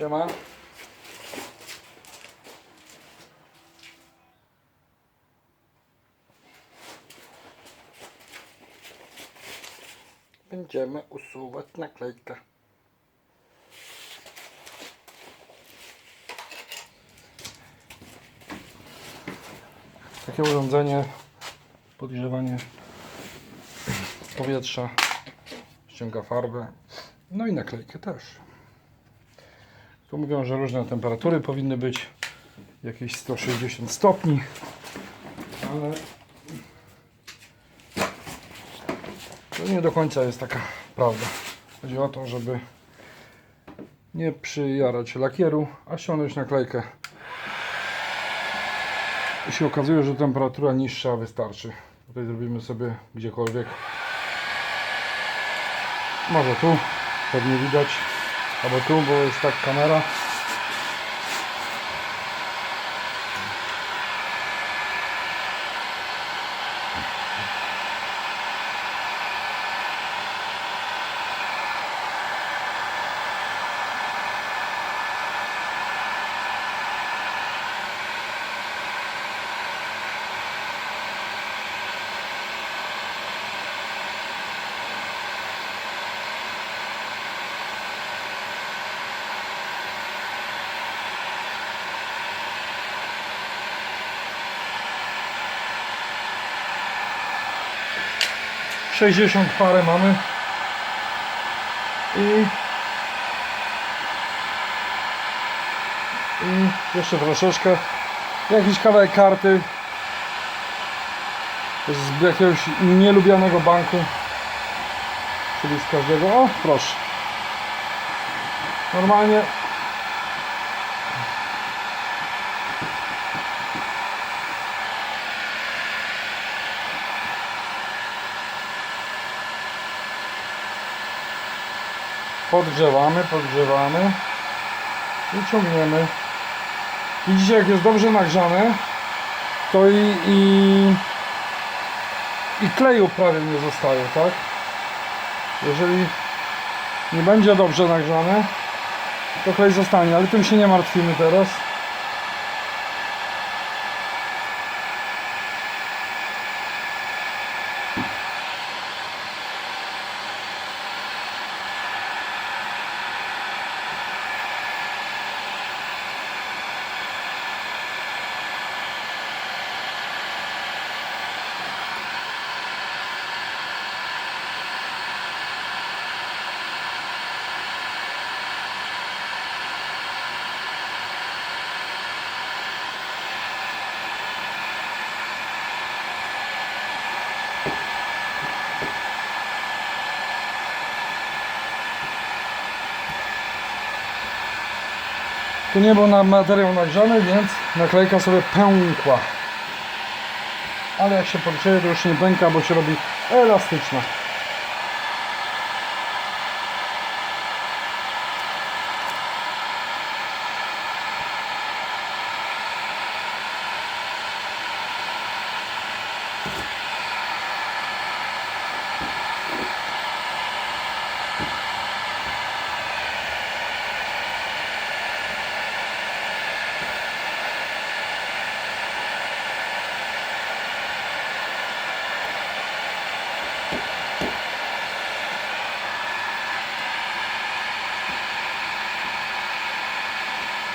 Siema. Będziemy usuwać naklejkę. Takie urządzenie, podgrzewanie powietrza, ściąga farbę, no i naklejkę też. Tu mówią, że różne temperatury powinny być, jakieś 160 stopni, ale to nie do końca jest taka prawda. Chodzi o to, żeby nie przyjarać lakieru, a ściągnąć naklejkę. I się okazuje, że temperatura niższa wystarczy. Tutaj zrobimy sobie gdziekolwiek. Może tu, pewnie widać, albo tu, bo jest tak kamera. Sześćdziesiąt parę mamy. I, I jeszcze troszeczkę. Jakiś kawałek karty z jakiegoś nielubianego banku. Czyli z każdego. O, proszę. Normalnie podgrzewamy, podgrzewamy i ciągniemy. Widzicie jak jest dobrze nagrzane, to i, i, i kleju prawie nie zostaje, tak? Jeżeli nie będzie dobrze nagrzane, to klej zostanie, ale tym się nie martwimy teraz. Tu nie był na materiał nagrzany, więc naklejka sobie pękła. Ale jak się podgrzeje, to już nie pęka, bo się robi elastyczna.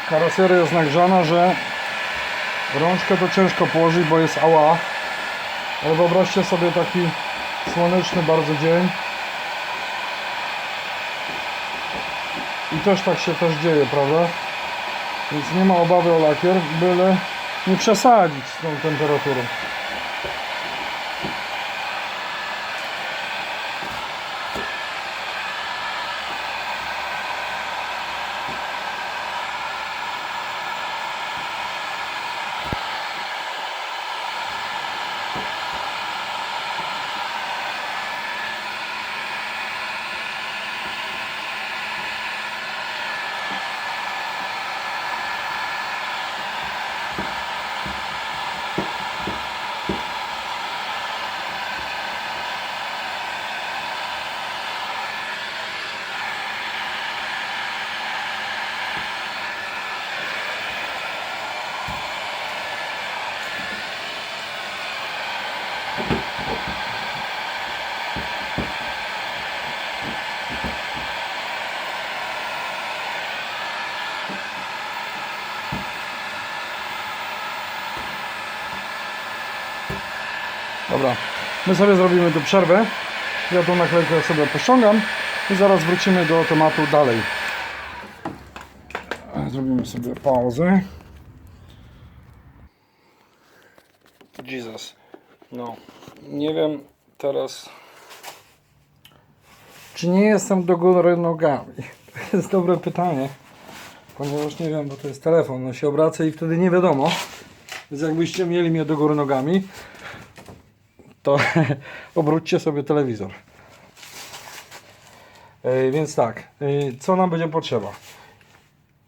Karoseria jest nagrzana, że rączkę to ciężko położyć, bo jest ała. Ale wyobraźcie sobie taki słoneczny bardzo dzień. I też tak się też dzieje, prawda? Więc nie ma obawy o lakier, byle nie przesadzić z tą temperaturą. My sobie zrobimy tu przerwę. Ja tą naklejkę sobie pościągam i zaraz wrócimy do tematu dalej. Zrobimy sobie pauzę. Jesus. No, nie wiem teraz, czy nie jestem do góry nogami. To jest dobre pytanie, ponieważ nie wiem, bo to jest telefon, no się obraca i wtedy nie wiadomo. Więc jakbyście mieli mnie do góry nogami, to obróćcie sobie telewizor. Więc tak, co nam będzie potrzeba?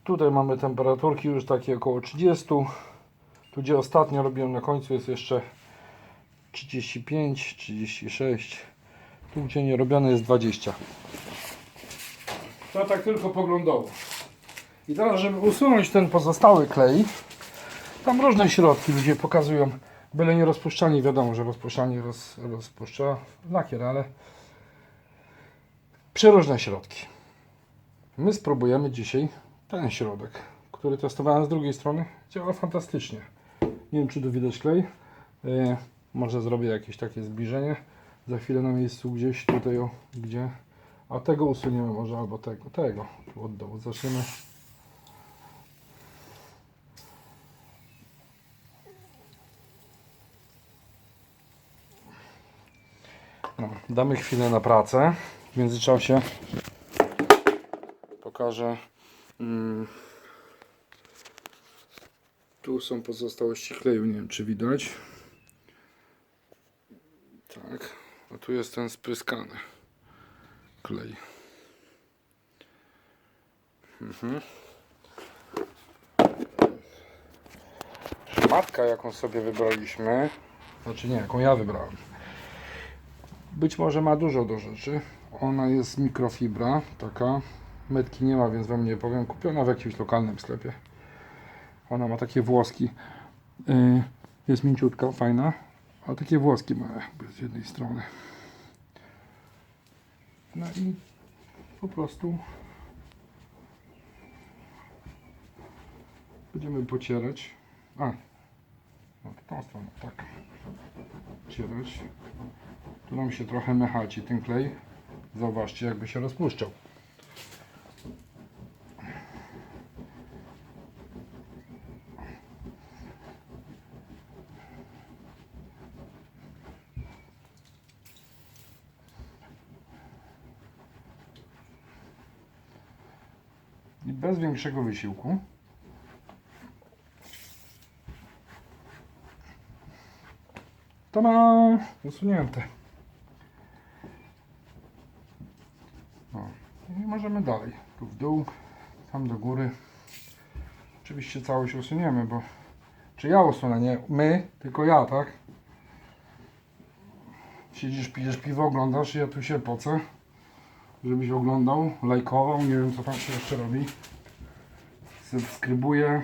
Tutaj mamy temperaturki już takie około 30. Tu gdzie ostatnio robiłem na końcu jest jeszcze 35, 36. Tu gdzie nie robione jest 20. To tak tylko poglądowo. I teraz, żeby usunąć ten pozostały klej, tam różne środki ludzie pokazują. Byle nie rozpuszczalni, wiadomo, że rozpuszczalni roz, rozpuszcza lakier, ale przeróżne środki. My spróbujemy dzisiaj ten środek, który testowałem z drugiej strony. Działa fantastycznie. Nie wiem, czy tu widać klej. Yy, może zrobię jakieś takie zbliżenie. Za chwilę na miejscu gdzieś tutaj, o, gdzie. A tego usuniemy może, albo tego, tego. Tu od dołu zaczniemy. No, damy chwilę na pracę. W międzyczasie pokażę. Mm, tu są pozostałości kleju, nie wiem czy widać. Tak, a tu jest ten spryskany klej. Mhm. Jaką sobie wybraliśmy, znaczy nie, jaką ja wybrałem. Być może ma dużo do rzeczy. Ona jest mikrofibra, taka. Metki nie ma, więc wam nie powiem. Kupiona w jakimś lokalnym sklepie. Ona ma takie włoski. Yy, jest mięciutka, fajna. A takie włoski ma z jednej strony. No i po prostu będziemy pocierać. A, w tą stronę, tak. Cierać. Tu nam się trochę mechaci ten klej. Zauważcie, jakby się rozpuszczał. I bez większego wysiłku Tada! Usunięte. O, i możemy dalej. Tu w dół, tam do góry. Oczywiście całość usuniemy, bo czy ja usunę, nie my, tylko ja, tak? Siedzisz, pijesz piwo, oglądasz ja tu się pocę, żebyś oglądał, lajkował, nie wiem co tam się jeszcze robi. Subskrybuję.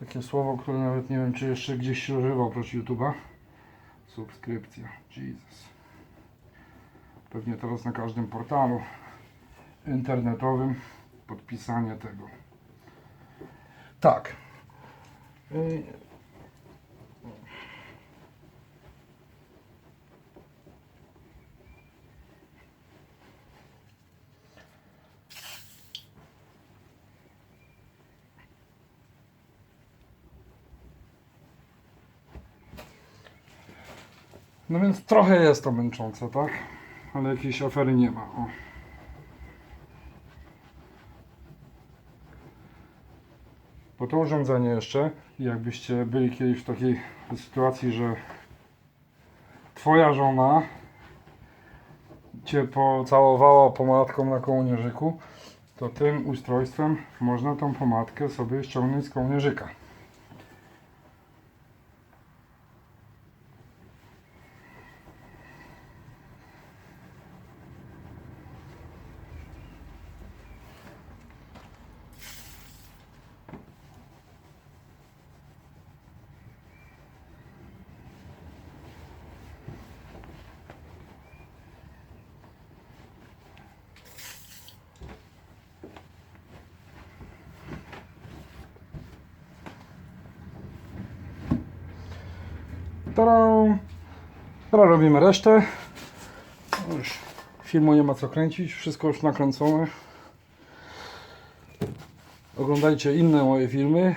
Takie słowo, które nawet nie wiem, czy jeszcze gdzieś się używa oprócz YouTube'a. Subskrypcja. Jesus. Pewnie teraz na każdym portalu internetowym podpisanie tego. Tak. No więc trochę jest to męczące, tak? Ale jakiejś afery nie ma. O. Bo to urządzenie jeszcze, jakbyście byli kiedyś w takiej sytuacji, że twoja żona cię pocałowała pomadką na kołnierzyku, to tym ustrojstwem można tą pomadkę sobie ściągnąć z kołnierzyka. Teraz robimy resztę. Już filmu nie ma co kręcić, wszystko już nakręcone. Oglądajcie inne moje filmy.